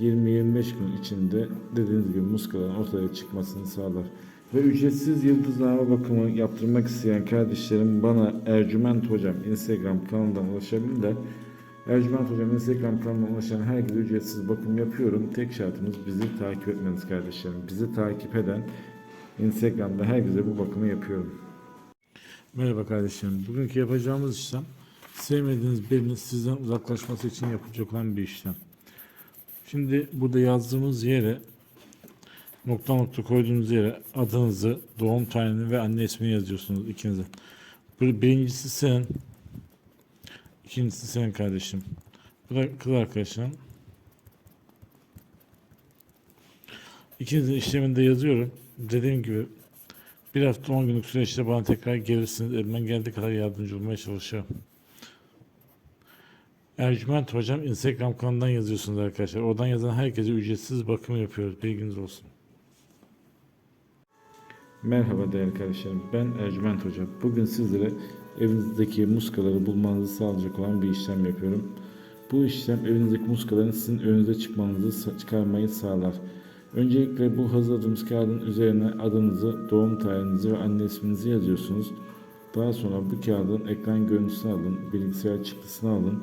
20-25 gün içinde dediğiniz gibi muskaların ortaya çıkmasını sağlar. Ve ücretsiz yıldızlama bakımı yaptırmak isteyen kardeşlerim bana Ercüment Hocam Instagram kanalından ulaşabilirler. Ercüment Hocam Instagram kanalına ulaşan herkese ücretsiz bakım yapıyorum. Tek şartımız bizi takip etmeniz kardeşlerim. Bizi takip eden Instagram'da herkese bu bakımı yapıyorum. Merhaba kardeşlerim. Bugünkü yapacağımız işlem sevmediğiniz birinin sizden uzaklaşması için yapılacak olan bir işlem. Şimdi burada yazdığımız yere nokta nokta koyduğunuz yere adınızı, doğum tarihini ve anne ismini yazıyorsunuz ikinize. Bir- Birincisi senin, ikincisi senin kardeşim. Bu da kız arkadaşın. İkinizin işlemini yazıyorum. Dediğim gibi bir hafta 10 günlük süreçte bana tekrar gelirsiniz. Elimden geldiği kadar yardımcı olmaya çalışacağım. Ercüment Hocam Instagram kanalından yazıyorsunuz arkadaşlar. Oradan yazan herkese ücretsiz bakım yapıyoruz. Bilginiz olsun. Merhaba değerli kardeşlerim. Ben Ercüment Hoca. Bugün sizlere evinizdeki muskaları bulmanızı sağlayacak olan bir işlem yapıyorum. Bu işlem evinizdeki muskaların sizin önünüze çıkmanızı çıkarmayı sağlar. Öncelikle bu hazırladığımız kağıdın üzerine adınızı, doğum tarihinizi ve anne isminizi yazıyorsunuz. Daha sonra bu kağıdın ekran görüntüsünü alın, bilgisayar çıktısını alın